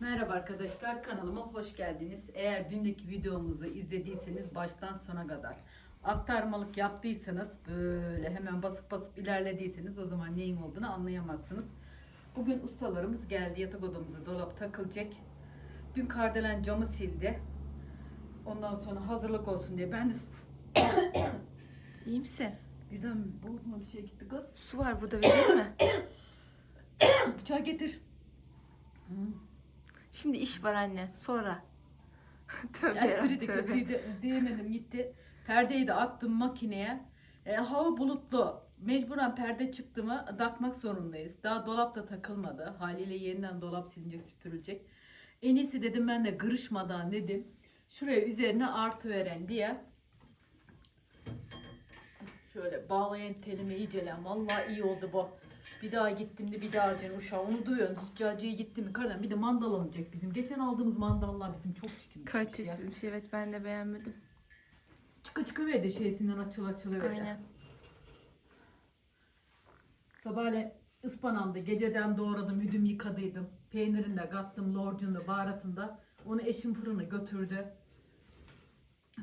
Merhaba arkadaşlar kanalıma hoş geldiniz. Eğer dünkü videomuzu izlediyseniz baştan sona kadar aktarmalık yaptıysanız böyle hemen basıp basıp ilerlediyseniz o zaman neyin olduğunu anlayamazsınız. Bugün ustalarımız geldi yatak odamıza dolap takılacak. Dün kardelen camı sildi. Ondan sonra hazırlık olsun diye ben de İyi misin? birden boğazıma bir şey gitti kız. Su var burada vereyim mi? Bıçağı getir. Hı. Şimdi iş var anne. Sonra. tövbe Espri yarabbim, de tövbe. kötüydü. Diyemedim gitti. Perdeyi de attım makineye. E, hava bulutlu. Mecburen perde çıktı mı takmak zorundayız. Daha dolap da takılmadı. Haliyle yeniden dolap silinecek süpürülecek. En iyisi dedim ben de kırışmadan dedim. Şuraya üzerine artı veren diye. Şöyle bağlayan telimi iyicelen. Vallahi iyi oldu bu. Bir daha gittim de bir daha alacağım uşağı. Onu duyuyorsun. Züccacıya gittim mi? Kardeşim bir de mandal alınacak bizim. Geçen aldığımız mandallar bizim çok çirkin. Kalitesizmiş evet ben de beğenmedim. Çıkı çıkı verdi şeysinden açıl açıl verdi. Aynen. Sabahleyin ıspanağımda geceden doğradım, üdüm yıkadıydım. Peynirini de kattım, lorcunu, baharatını da. Onu eşim fırına götürdü.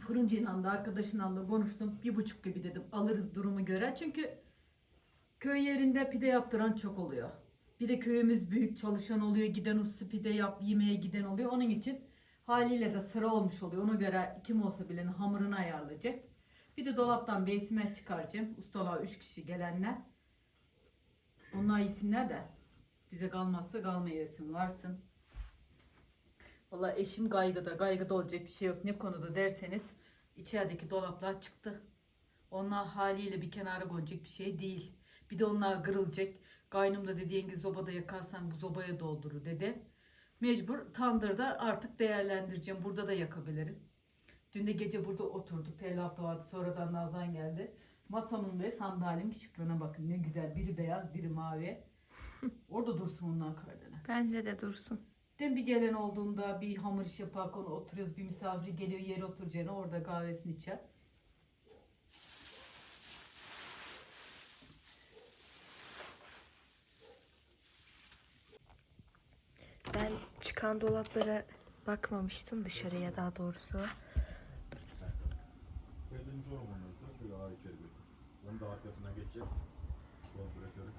Fırıncıyla da arkadaşıyla da konuştum. Bir buçuk gibi dedim alırız durumu göre. Çünkü köy yerinde pide yaptıran çok oluyor. Bir de köyümüz büyük çalışan oluyor. Giden usta pide yap, yemeğe giden oluyor. Onun için haliyle de sıra olmuş oluyor. Ona göre kim olsa bilen hamurunu ayarlayacak. Bir de dolaptan beysime çıkaracağım. Ustalar 3 kişi gelenler. Onlar iyisinler de bize kalmazsa kalmayasın varsın. Valla eşim gaygıda. Gaygıda olacak bir şey yok. Ne konuda derseniz içerideki dolaplar çıktı. Onlar haliyle bir kenara konacak bir şey değil. Bir de onlar kırılacak. Kaynım da dediğin gibi zobada yakarsan bu zobaya doldurur dedi. Mecbur tandırda artık değerlendireceğim. Burada da yakabilirim. Dün de gece burada oturduk. Pelaf doğadı. Sonradan Nazan geldi. Masamın ve sandalyemin şıklığına bakın. Ne güzel. Biri beyaz, biri mavi. Orada dursun onlar kardelen. Bence de dursun. Den bir gelen olduğunda bir hamur iş yapar konu oturuyoruz. Bir misafir geliyor yere oturacağına orada kahvesini içer. Ben çıkan dolaplara bakmamıştım dışarıya daha doğrusu. Kesilmiş olur bunlar. Bir daha içeri götür. Onu da arkasına. Kompresörü.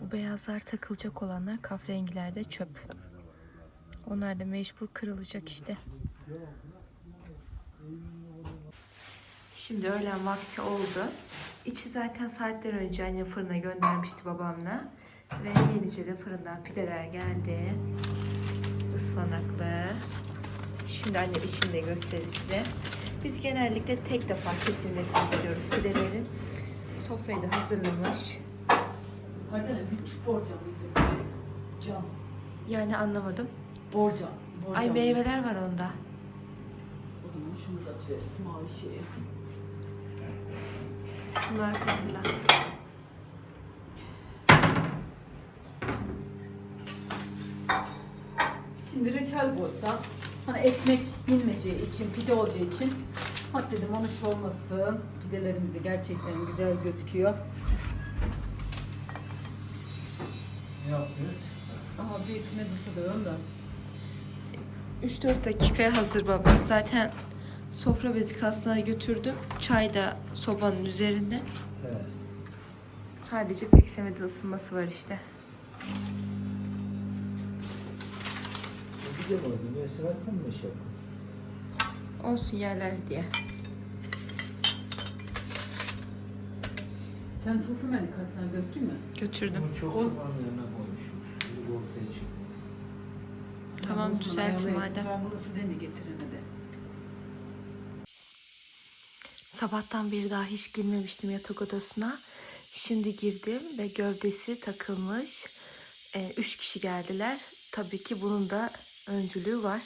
Bu beyazlar takılacak olanlar kahverengilerde çöp. Onlar da mecbur kırılacak işte. Şimdi öğlen vakti oldu. İçi zaten saatler önce annem fırına göndermişti babamla. Ve yenice de fırından pideler geldi. Ispanaklı. Şimdi annem içini de gösterir size. Biz genellikle tek defa kesilmesini istiyoruz pidelerin. Sofrayı da hazırlamış. Kardelen küçük borcam bizim. Cam. Yani anlamadım. Borcam. borcam. Ay meyveler var onda. O zaman şunu da atıveririz mavi şeyi. Şunun arkasında. Şimdi reçel koysam hani ekmek yenmeyeceği için, pide olacağı için hadi dedim onu şu olmasın. Pidelerimiz de gerçekten güzel gözüküyor. Ne yapıyoruz? Ama bir isme ısıtıyorum da. 3-4 dakikaya hazır baba. Zaten sofra bezi kasnağa götürdüm. Çay da sobanın üzerinde. Evet. Sadece peksemede ısınması var işte. Bu Güzel oldu. Ne sırattın mı şey? Olsun yerler diye. Sen sofra melikasına döktün mü? Götürdüm. Bunu çok koymuşuz. Bu ortaya çıktı. Tamam, o zaman düzelt ayarlayasın. madem. Ben bunu sizden de getirene de. Sabahtan beri daha hiç girmemiştim yatak odasına. Şimdi girdim ve gövdesi takılmış. Ee, üç kişi geldiler. Tabii ki bunun da öncülüğü var.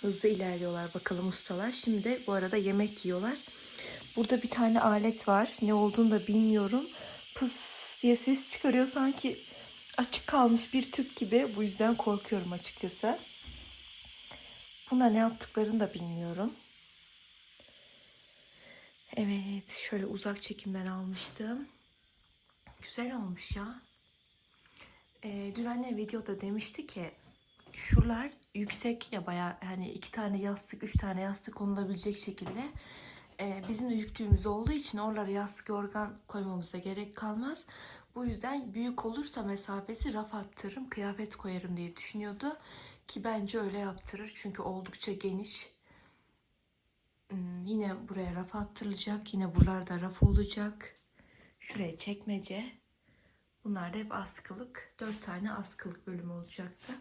Hızlı ilerliyorlar bakalım ustalar. Şimdi bu arada yemek yiyorlar. Burada bir tane alet var. Ne olduğunu da bilmiyorum. Pıs diye ses çıkarıyor sanki açık kalmış bir tüp gibi. Bu yüzden korkuyorum açıkçası. Buna ne yaptıklarını da bilmiyorum. Evet, şöyle uzak çekimden almıştım. Güzel olmuş ya. Ee, dün anne videoda demişti ki şuralar yüksek ya baya hani iki tane yastık, üç tane yastık konulabilecek şekilde. Ee, bizim de yüklüğümüz olduğu için oralara yastık yorgan koymamıza gerek kalmaz. Bu yüzden büyük olursa mesafesi raf attırırım, kıyafet koyarım diye düşünüyordu. Ki bence öyle yaptırır çünkü oldukça geniş. Hmm, yine buraya raf attırılacak, yine buralarda raf olacak. Şuraya çekmece. Bunlar da hep askılık. Dört tane askılık bölümü olacaktı.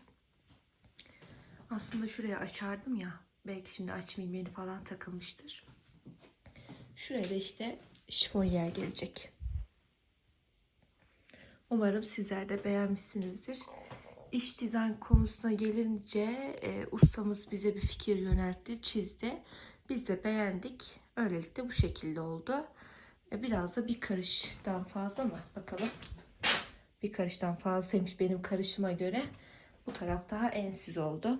Aslında şuraya açardım ya. Belki şimdi açmayayım yeni falan takılmıştır. Şuraya da işte şifon yer gelecek. Umarım sizler de beğenmişsinizdir. İş dizayn konusuna gelince e, ustamız bize bir fikir yöneltti, çizdi. Biz de beğendik. Öylelikle bu şekilde oldu. E, biraz da bir karıştan fazla mı? Bakalım. Bir karıştan fazlaymış benim karışıma göre. Bu taraf daha ensiz oldu.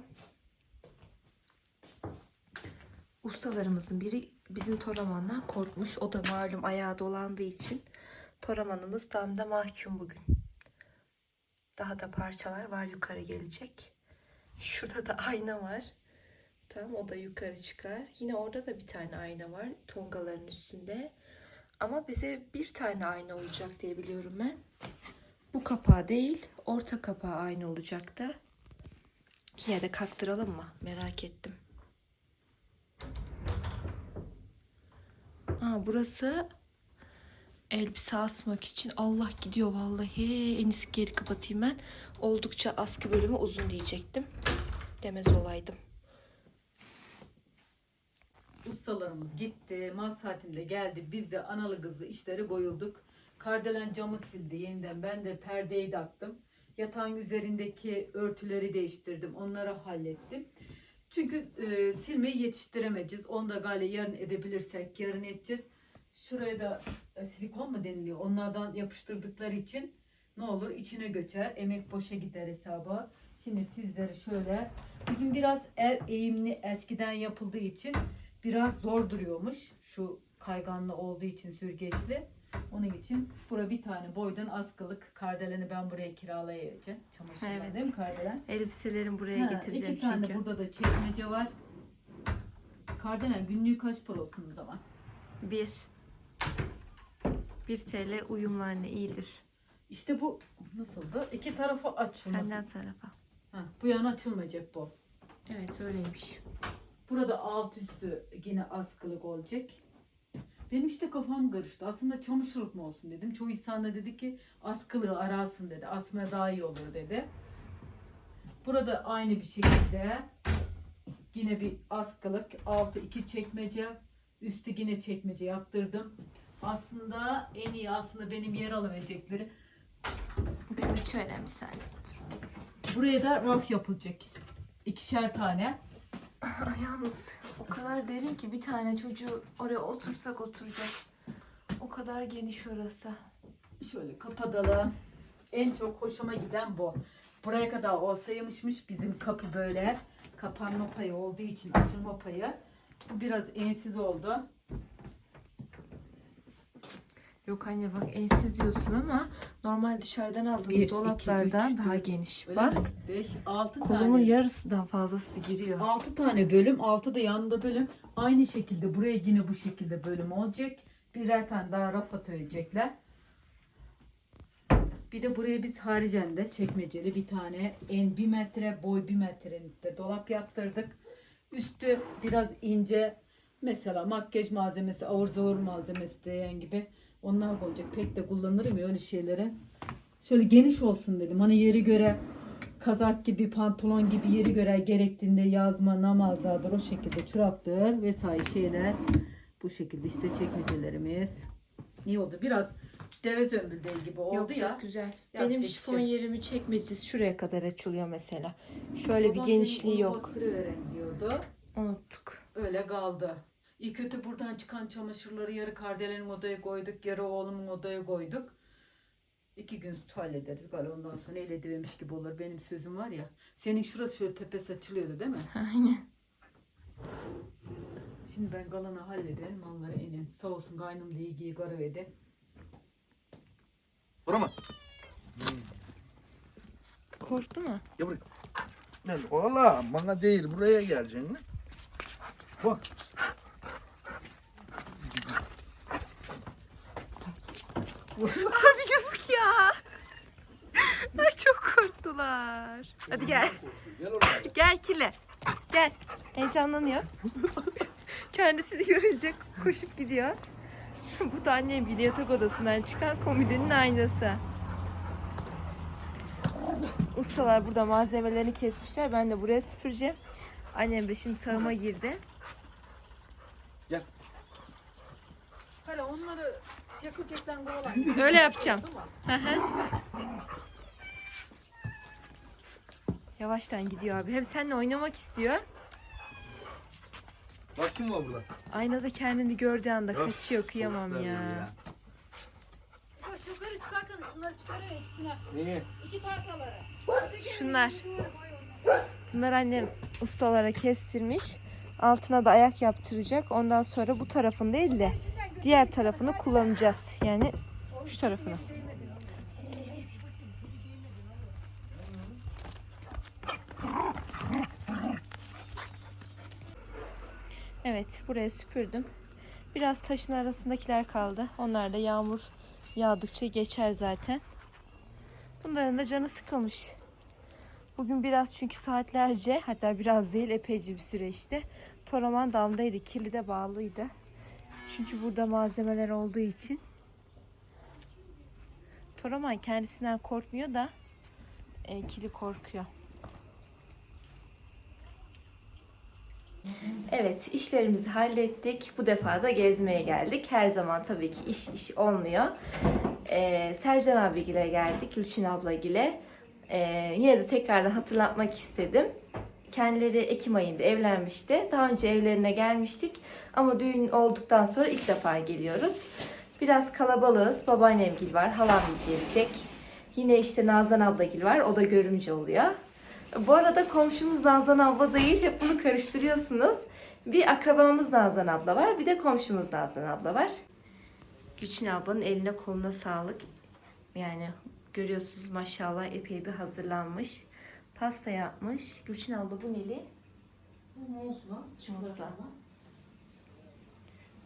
Ustalarımızın biri bizim Toraman'dan korkmuş. O da malum ayağı dolandığı için Toraman'ımız tam da mahkum bugün. Daha da parçalar var yukarı gelecek. Şurada da ayna var. Tamam o da yukarı çıkar. Yine orada da bir tane ayna var tongaların üstünde. Ama bize bir tane ayna olacak diye biliyorum ben. Bu kapağı değil, orta kapağı aynı olacak da. Yine de kaktıralım mı? Merak ettim. Ha, burası elbise asmak için Allah gidiyor vallahi. En iyisi geri kapatayım ben. Oldukça askı bölümü uzun diyecektim. Demez olaydım. Ustalarımız gitti. Maz saatinde geldi. Biz de analı kızlı işleri koyulduk. Kardelen camı sildi yeniden. Ben de perdeyi taktım. Yatağın üzerindeki örtüleri değiştirdim. Onları hallettim. Çünkü e, silmeyi yetiştiremeyeceğiz. Onu da galiba yarın edebilirsek yarın edeceğiz. Şuraya da e, silikon mu deniliyor? Onlardan yapıştırdıkları için ne olur içine göçer. Emek boşa gider hesaba. Şimdi sizlere şöyle bizim biraz ev eğimli eskiden yapıldığı için biraz zor duruyormuş. Şu kayganlı olduğu için sürgeçli. Onun için bura bir tane boydan askılık kardeleni ben buraya kiralayacağım. Çamaşırlar Evet. değil mi kardelen? Elbiselerimi buraya Ha, getireceğim iki tane çünkü. burada da çekmece var. Kardelen günlüğü kaç para olsun o zaman? Bir. 1 TL uyumlu anne iyidir. İşte bu nasıldı? İki tarafı açılması. Senden tarafa. Ha, bu yan açılmayacak bu. Evet öyleymiş. Burada alt üstü yine askılık olacak. Benim işte kafam karıştı. Aslında çamaşırlık mı olsun dedim. Çoğu insan da dedi ki askılığı arasın dedi. Asmaya daha iyi olur dedi. Burada aynı bir şekilde yine bir askılık. Altı iki çekmece. Üstü yine çekmece yaptırdım. Aslında en iyi aslında benim yer alabilecekleri. Ben açıvereyim bir saniye. Dur. Buraya da raf yapılacak. İkişer tane. Yalnız o kadar derin ki bir tane çocuğu oraya otursak oturacak. O kadar geniş orası. Şöyle kapatalım. En çok hoşuma giden bu. Buraya kadar olsaymışmış bizim kapı böyle kapanma payı olduğu için açılma payı. Bu biraz ensiz oldu. Yok anne bak ensiz diyorsun ama normal dışarıdan aldığımız Bir, iki, dolaplardan üç, daha dört. geniş. Öyle bak mi? 5, 6 kolumun tane. yarısından fazlası giriyor. 6 tane bölüm, 6 da yanında bölüm. Aynı şekilde buraya yine bu şekilde bölüm olacak. Birer tane daha raf atörecekler. Bir de buraya biz haricen de çekmeceli bir tane en bir metre boy bir metrelikte dolap yaptırdık. Üstü biraz ince mesela makyaj malzemesi, avur zavur malzemesi diyen gibi onlar olacak. Pek de kullanırım ya öyle şeylere. Şöyle geniş olsun dedim. Hani yeri göre kazak gibi, pantolon gibi yeri göre gerektiğinde yazma, namazlardır, o şekilde çoraptır vesaire şeyler. Bu şekilde işte çekmecelerimiz. İyi oldu. Biraz deve zömbüldeği gibi oldu yok ya. yok güzel. Yapacak Benim bir şifon şey. yerimi çekmecesi şuraya kadar açılıyor mesela. Şöyle bir Babam genişliği senin onu yok. diyordu. Unuttuk. Öyle kaldı. İyi kötü buradan çıkan çamaşırları yarı kardelenin odaya koyduk, yarı oğlumun odaya koyduk. İki gün hallederiz galiba ondan sonra el edivermiş gibi olur. Benim sözüm var ya. Senin şurası şöyle tepesi açılıyordu değil mi? Aynen. Şimdi ben kalanı hallederim. Malları inin. Sağ olsun kaynım da iyi giyi garı verdi. Bura mı? korktu mu? Gel buraya. Gel oğlum bana değil buraya geleceksin. Bak. Abi yazık ya. Ay çok korktular. Hadi gel. Gel oraya. Gel Kile. Gel. Heyecanlanıyor. Kendisini görünce koşup gidiyor. Bu da annem gibi yatak odasından çıkan komodinin aynası. Ustalar burada malzemelerini kesmişler. Ben de buraya süpüreceğim. Annem de şimdi sağıma girdi. Hala onları yakacaktan kovalayın. Öyle yapacağım. Hı hı. Yavaştan gidiyor abi. Hem seninle oynamak istiyor. Bak kim var burada? Aynada kendini gördüğü anda Öf, kaçıyor. Kıyamam ya. Koş yukarı çıkartın şunları çıkarın ikisine. Niye? İki tahtaları. Şunlar. Bunlar annem ustalara kestirmiş. Altına da ayak yaptıracak. Ondan sonra bu tarafını değil de diğer tarafını kullanacağız. Yani şu tarafını. Evet buraya süpürdüm. Biraz taşın arasındakiler kaldı. Onlar da yağmur yağdıkça geçer zaten. Bunların da canı sıkılmış. Bugün biraz çünkü saatlerce hatta biraz değil epeyce bir süreçti. Toraman damdaydı, kirli de bağlıydı. Çünkü burada malzemeler olduğu için. Toraman kendisinden korkmuyor da e, kili korkuyor. Evet, işlerimizi hallettik. Bu defa da gezmeye geldik. Her zaman tabii ki iş iş olmuyor. Ee, Sercan abigile geldik, Gülçin ablagile. Ee, yine de tekrardan hatırlatmak istedim. Kendileri Ekim ayında evlenmişti. Daha önce evlerine gelmiştik. Ama düğün olduktan sonra ilk defa geliyoruz. Biraz kalabalığız. Babaannemgil var, halamgil gelecek. Yine işte Nazan ablagil var. O da görümce oluyor. Bu arada komşumuz Nazan abla değil. Hep bunu karıştırıyorsunuz. Bir akrabamız Nazan abla var. Bir de komşumuz Nazan abla var. Gülçin ablanın eline koluna sağlık. Yani görüyorsunuz maşallah epey bir hazırlanmış. Pasta yapmış. Gülçin abla bu neli? Muzlu, çikolatalı.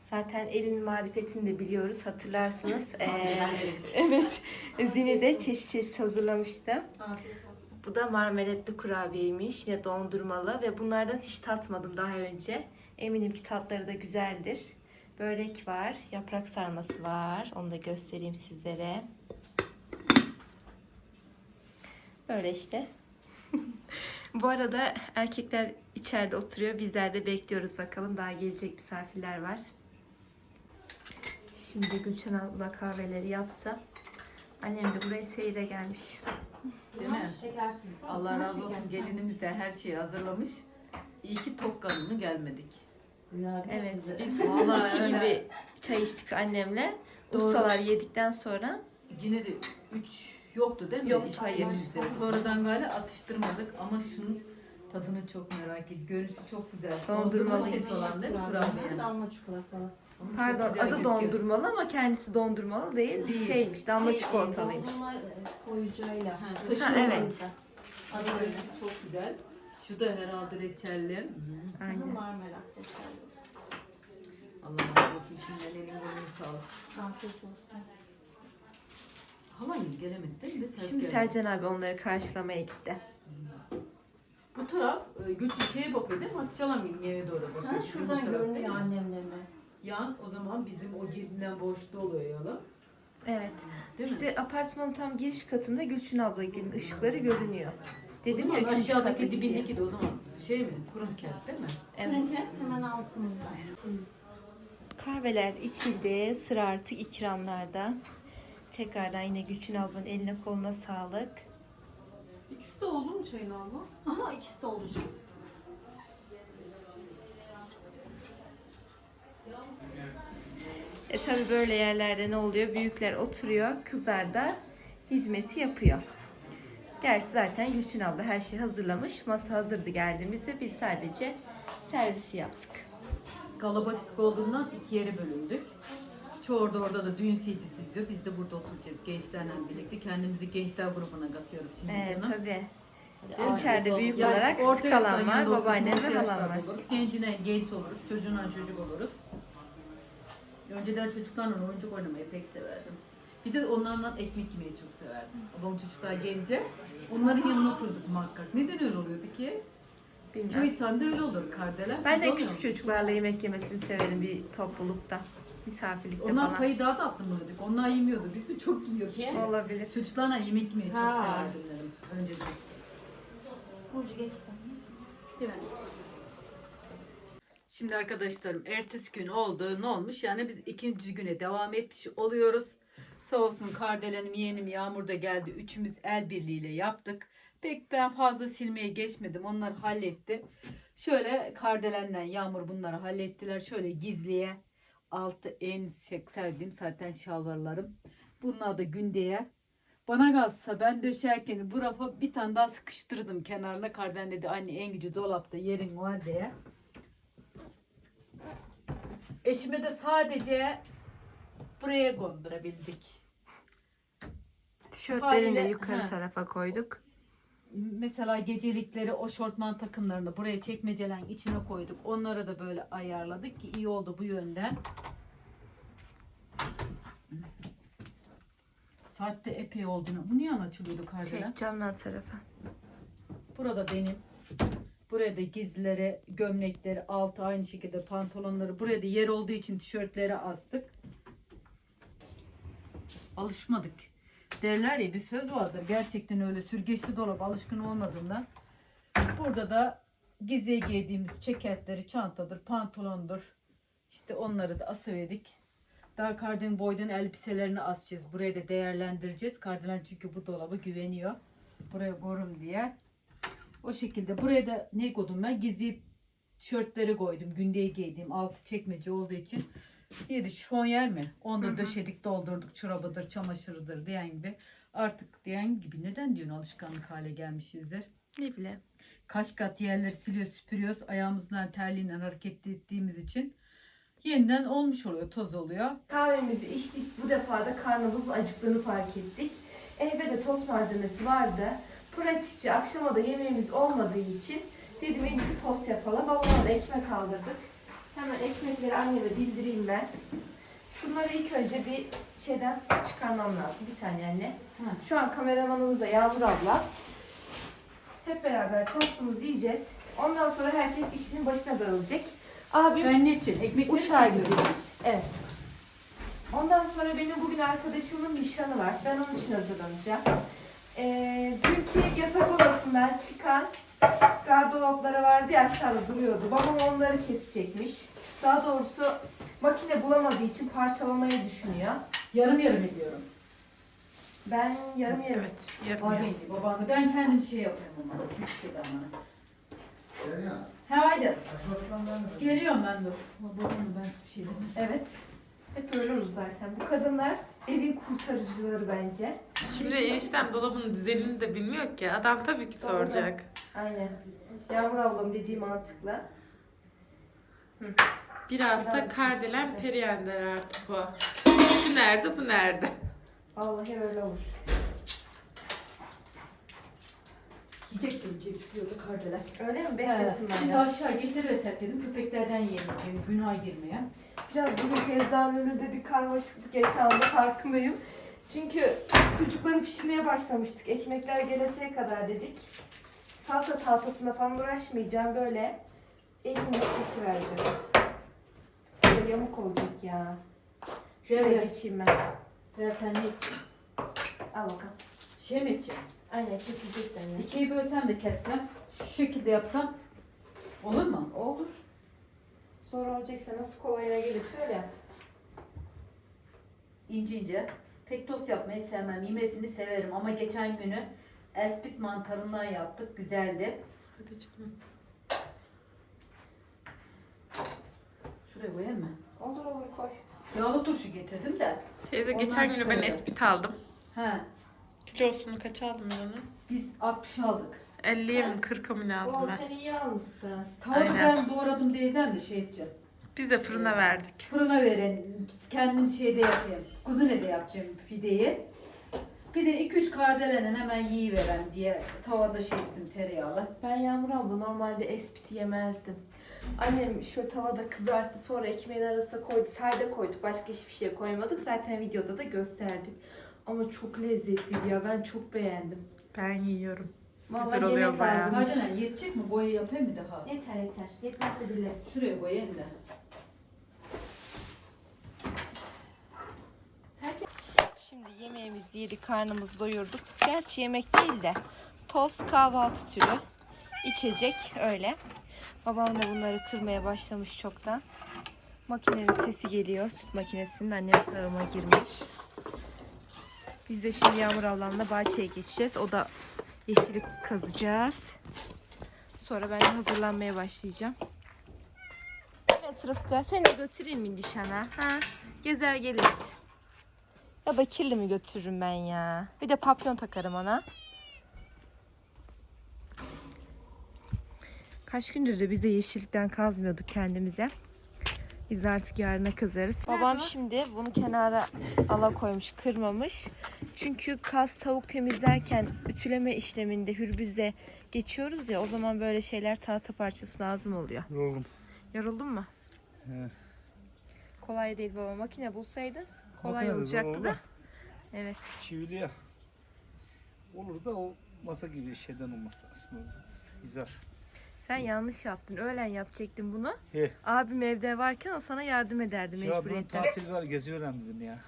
Zaten elin marifetini de biliyoruz hatırlarsınız. Ee, evet Zini de çeşit çeşit hazırlamıştı. Afiyet olsun. Bu da marmelatlı kurabiyeymiş. Yine dondurmalı ve bunlardan hiç tatmadım daha önce. Eminim ki tatları da güzeldir. Börek var, yaprak sarması var. Onu da göstereyim sizlere. Böyle işte. Bu arada erkekler içeride oturuyor. Bizler de bekliyoruz bakalım. Daha gelecek misafirler var. Şimdi Gülşen abla kahveleri yaptı. Annem de buraya seyre gelmiş. Değil mi? Şekersiz. Allah razı olsun Şekersiz. gelinimiz de her şeyi hazırlamış. İyi ki tok karnına gelmedik. Evet size- biz Vallahi iki öyle. gibi çay içtik annemle. Doğru. Ustalar yedikten sonra Yine de üç yoktu değil mi? İşte hayır. Sonradan galiba atıştırmadık ama şunun tadını çok merak ediyorum. Görüntüsü çok güzel. Dondurmalı. şey falan değil mi? Kurabiye. Damla çikolatalı. Ama çok pardon güzel adı gözüküyor. dondurmalı ama kendisi dondurmalı değil. Değil. Şeymiş damla Şey, çikolatalıymış. Dondurma e, koyucuyla. Ha, Ha, kışın Ha, evet. evet. Adı böyle çok güzel. Şu da herhalde reçelli. Aynen. Marmelat reçelli. Allah razı olsun. Şimdiden elin sağlık. Afiyet olsun. Gibi gelemedi değil mi? Ses Şimdi. Sercan abi onları karşılamaya gitti. Bu taraf e, Gülçin şeye bakıyor değil mi? Hatice Hanım eve doğru bakıyor. Ha, şuradan taraf değil görünüyor mi? annemlerine. Yan o zaman bizim o girdiğinden boşta oluyor yalan. Evet. Değil mi? İşte apartmanın tam giriş katında Gülçin ablanın ışıkları görünüyor. Dedim o ya zaman üçüncü aşağıdaki kattaki diye. dibindeki de o zaman şey mi? Kurum kent değil mi? Evet. Evet. Hemen altımızda. Kahveler içildi. Sıra artık ikramlarda. Tekrardan yine Gülçin ablanın eline koluna sağlık. İkisi de oldu mu çayın abla? Aha ikisi de olacak. E tabi böyle yerlerde ne oluyor? Büyükler oturuyor, kızlar da hizmeti yapıyor. Gerçi zaten Gülçin abla her şeyi hazırlamış. Masa hazırdı geldiğimizde biz sadece servisi yaptık. Kalabalık olduğundan iki yere bölündük. Çoğu da orada da düğün CD'si izliyor. Biz de burada oturacağız gençlerle birlikte. Kendimizi gençler grubuna katıyoruz şimdi Ee, canım. tabii. Hadi İçeride büyük olsun. olarak orta sık yaştan alan var, yanında babaannem ve oturduğumuz halam yaşlarda var. oluruz. Gencine genç oluruz, çocuğuna çocuk oluruz. Önceden çocuklarla oyuncak oynamayı pek severdim. Bir de onlarla ekmek yemeyi çok severdim. Babam çocuklar gelince onların yanına oturduk muhakkak. Neden öyle oluyordu ki? Çoğu Bilmem. insanda öyle olur kardelen. Ben Siz de olmuyor küçük mu? çocuklarla yemek yemesini severim bir toplulukta. Misafirlikte Onlar falan. payı daha da atlamadık. Onlar yemiyordu. Biz de çok yiyorduk. Olabilir. Çocuklarla yemek yemeyi çok Ha. severdim dedim. Önceden. Burcu geç sen. Şimdi arkadaşlarım ertesi gün oldu. Ne olmuş? Yani biz ikinci güne devam etmiş oluyoruz. Sağ olsun kardelenim, yeğenim Yağmur da geldi. Üçümüz el birliğiyle yaptık. Pek ben fazla silmeye geçmedim. Onlar halletti. Şöyle kardelenden Yağmur bunları hallettiler. Şöyle gizliye altı en se- sevdiğim zaten şalvarlarım. Bunlar da gündeye. Bana kalsa ben döşerken bu rafa bir tane daha sıkıştırdım kenarına. Karden dedi anne en gücü dolapta yerin var diye. Eşime de sadece buraya kondurabildik. Tişörtlerini de Haliyle- yukarı ha. tarafa koyduk. Mesela gecelikleri o şortman takımlarını buraya çekmecelerin içine koyduk. Onları da böyle ayarladık ki iyi oldu bu yönden. Saatte epey oldu. Bu niye açılıyordu Şey kardelen? camdan tarafa. Burada benim. Buraya da gizlileri, gömlekleri, altı aynı şekilde pantolonları. Buraya da yer olduğu için tişörtleri astık. Alışmadık. Derler ya bir söz vardır. Gerçekten öyle sürgeçli dolap alışkın olmadığından. Burada da gizliye giydiğimiz ceketleri, çantadır, pantolondur. İşte onları da asıverdik. Daha Kardelen boydan elbiselerini asacağız. Buraya da değerlendireceğiz. Kardelen çünkü bu dolaba güveniyor. Buraya korum diye. O şekilde buraya da ne koydum ben? Gizli tişörtleri koydum. Gündeye giydiğim altı çekmece olduğu için. Neydi şifon yer mi? Onu da döşedik doldurduk. Çorabıdır, çamaşırıdır diyen gibi. Artık diyen gibi neden diyorsun alışkanlık hale gelmişizdir. Ne bileyim. Kaç kat yerleri siliyor süpürüyoruz. Ayağımızla terliğiyle hareket ettiğimiz için yeniden olmuş oluyor. Toz oluyor. Kahvemizi içtik. Bu defa da karnımızın acıktığını fark ettik. Evde de tost malzemesi vardı. Pratikçi akşama da yemeğimiz olmadığı için dedim en iyisi tost yapalım. Babama da ekmek aldırdık. Hemen ekmekleri anneme bildireyim ben. Şunları ilk önce bir şeyden çıkarmam lazım. Bir saniye anne. Ha. Şu an kameramanımız da Yağmur abla. Hep beraber tostumuzu yiyeceğiz. Ondan sonra herkes işinin başına dağılacak. Abim Ben ne için? Kesiyorum. gidecekmiş. Evet. Ondan sonra benim bugün arkadaşımın nişanı var. Ben onun için hazırlanacağım. Ee, dünkü yatak odasından çıkan gardıropları vardı ya aşağıda duruyordu. Babam onları kesecekmiş. Daha doğrusu makine bulamadığı için parçalamayı düşünüyor. Yarım yarım ediyorum. Ben yarım yarım. Evet, yarım Abi yarım. babanı ben kendim şey yapıyorum ama. Üç kere ama. He haydi. Geliyorum ben dur. Babamı ben bir şey dedim. Evet. Hep öyle olur zaten. Bu kadınlar evin kurtarıcıları bence. Şimdi eniştem dolabın düzenini de bilmiyor ki. Adam tabii ki Doğru. soracak. Aynen. Yağmur ablam dediği mantıkla. Bir hafta kardelen bir- periyen der artık o. Şu nerede, bu nerede? Vallahi öyle olur. Yiyecek gelecek çıkıyordu kardeler. Öyle mi? Beklesin ben Şimdi aşağı getiriversek dedim köpeklerden yiyelim. Günah girmeye. Biraz bugün Feyza'nın önünde bir karmaşıklık yaşandı farkındayım. Çünkü sucukları pişirmeye başlamıştık. Ekmekler geleseye kadar dedik. Salça tahtasında falan uğraşmayacağım. Böyle elimle kesivereceğim. Böyle yamuk olacak ya. Şöyle ver. geçeyim ben. Versen ne için? Al bakalım. Şey mi edeceğim? Aynen kesilecek de anne. Bölsem de kessem. Şu şekilde yapsam. Olur mu? Olur. Sonra olacaksa nasıl kolayına gelirse öyle yap. İnce ince. Pek tost yapmayı sevmem. Yemesini severim ama geçen günü espit mantarından yaptık. Güzeldi. Hadi canım. Şuraya koyayım mı? Olur olur koy. Yağlı turşu getirdim de. Teyze Ondan geçen günü ben espit aldım. He. Kilosunu kaç aldım ben onu? Biz 60 aldık. 50'ye mi 40'a mı ne aldım ben? sen iyi almışsın. Tavuğu Aynen. ben doğradım diyeceğim de şey edeceğim. Biz de fırına verdik. Fırına verin. Kendim şeyde yapayım. Kuzine de yapacağım pideyi. Bir de 2-3 kardelenin hemen yiyiveren diye tavada şey ettim tereyağlı. Ben Yağmur abla normalde espiti yemezdim. Annem şöyle tavada kızarttı sonra ekmeğin arasına koydu. Sade koyduk. Başka hiçbir şey koymadık. Zaten videoda da gösterdik. Ama çok lezzetliydi ya. Ben çok beğendim. Ben yiyorum. Vallahi Güzel oluyor yemek bayağı. lazımmış. Kardelen yetecek mi? Boya yapayım mı daha? Yeter yeter. Yetmezse dileriz. Şuraya koyayım da. Şimdi yemeğimizi yedik, karnımızı doyurduk. Gerçi yemek değil de tost kahvaltı türü. içecek öyle. Babam da bunları kırmaya başlamış çoktan. Makinenin sesi geliyor. Süt makinesinin annem sağıma girmiş. Biz de şimdi Yağmur ablamla bahçeye geçeceğiz. O da yeşillik kazacağız. Sonra ben de hazırlanmaya başlayacağım. Evet Rıfkı seni götüreyim mi nişana? Ha? Gezer geliriz. Ya da kirli mi götürürüm ben ya? Bir de papyon takarım ona. Kaç gündür de biz de yeşillikten kazmıyorduk kendimize. Biz artık yarına kazarız. Babam şimdi bunu kenara ala koymuş, kırmamış. Çünkü kaz tavuk temizlerken ütüleme işleminde hürbüzle geçiyoruz ya o zaman böyle şeyler tahta parçası lazım oluyor. Yoruldum. Yoruldun mu? He. Kolay değil baba. Makine bulsaydın kolay olacaktı da. Evet. Çivili ya. Olur da o masa gibi şeyden olmaz. Aslında hizar. Sen yanlış yaptın. Öğlen yapacaktın bunu. He. Abim evde varken o sana yardım ederdi Ya ben mecburiyetten. tatil var geziyorum dedim ya.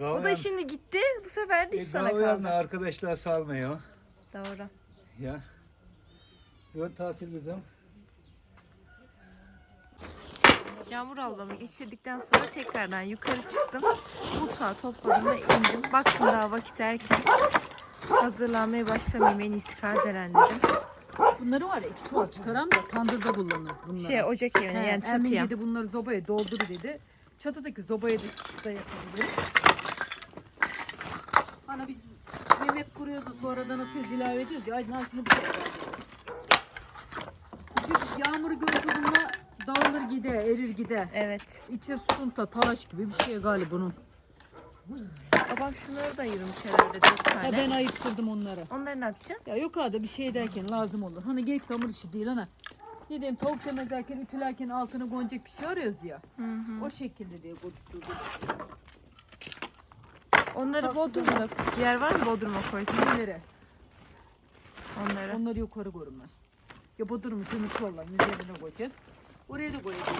O da şimdi gitti. Bu sefer de iş sana Gavyan kaldı. arkadaşlar salmıyor. Doğru. Ya. Ben tatil kızım. Yağmur ablamı geçirdikten sonra tekrardan yukarı çıktım. Mutfağı topladım ve indim. Baktım daha vakit erken. Hazırlanmaya başlamayayım en iyisi kardelen dedim. Bunları var ya iki çuval çıkaram da tandırda kullanırız bunları. Şey ocak He, yani Emin çatıya. dedi bunları zobaya doldur dedi. Çatıdaki zobaya da, yapabiliriz. Hani biz yemek kuruyoruz da sonradan atıyoruz ilave ediyoruz ya. Aydın al şunu bir. Biz yağmuru görürse bununla dağılır gider, erir gider. Evet. İçi sunta, talaş gibi bir şey galiba bunun. Babam şunları da ayırmış herhalde dört tane. ben ayıktırdım onları. Onları ne yapacaksın? Ya yukarıda bir şey derken lazım olur. Hani gelip hamur işi değil ana. Ne diyeyim tavuk temizlerken, ütülerken altına gonacak bir şey arıyoruz ya. Hı hı. O şekilde diye koyduk. Onları Bodrum'da yer var mı Bodrum'a koysun Neleri? onları? Onları yukarı koyarım ben. Ya bu durumu temiz kollayın üzerine koyacağım. Oraya da koyacağım.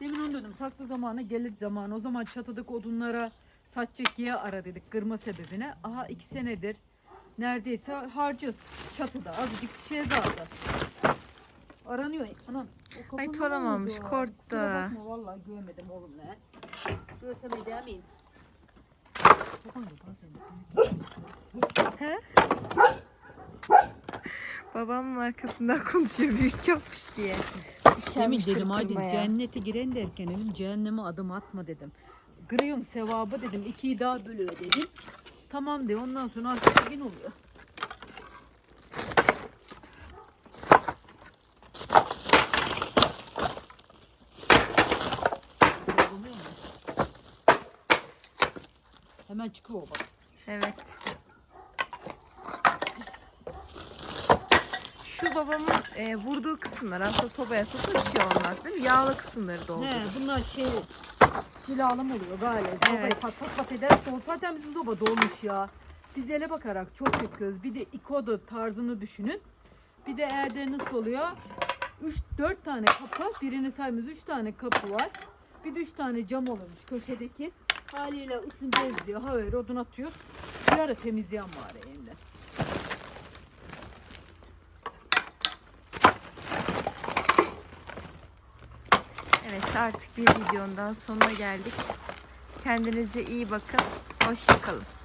Demin onu dedim saklı zamanı gelir zamanı. O zaman çatıdaki odunlara satacak yer ara dedik kırma sebebine. Aha iki senedir neredeyse harcıyoruz çatıda azıcık bir şey kaldı. Aranıyor. Anam. o Ay, kapı ne toramamış, oldu? korktu. Kusura bakma vallahi görmedim oğlum lan. Görsem eder miyim? Babamın arkasından konuşuyor büyük yapmış diye. Demin dedim Aydın kırmaya. cennete giren derken dedim cehenneme adım atma dedim. Kırıyorum sevabı dedim ikiyi daha bölüyor dedim. Tamam de ondan sonra artık gün oluyor. Hemen çıkıyor bak. Evet. Şu babamın e, vurduğu kısımlar aslında sobaya tutun bir şey olmaz değil mi? Yağlı kısımları He, doldurur. bunlar şey şilalım oluyor galiba. Sobayı Evet. pat pat pat eder soğuk. Zaten bizim soba dolmuş ya. Biz ele bakarak çok yakıyoruz. Bir de ikodo tarzını düşünün. Bir de evde nasıl oluyor? 3 4 tane kapı, birini saymıyoruz 3 tane kapı var. Bir de 3 tane cam olmuş köşedeki. Haliyle ısınacağız diyor. Havaya odun atıyoruz. Bir ara temizleyen var evinde. Evet artık bir videonun daha sonuna geldik. Kendinize iyi bakın. Hoşçakalın.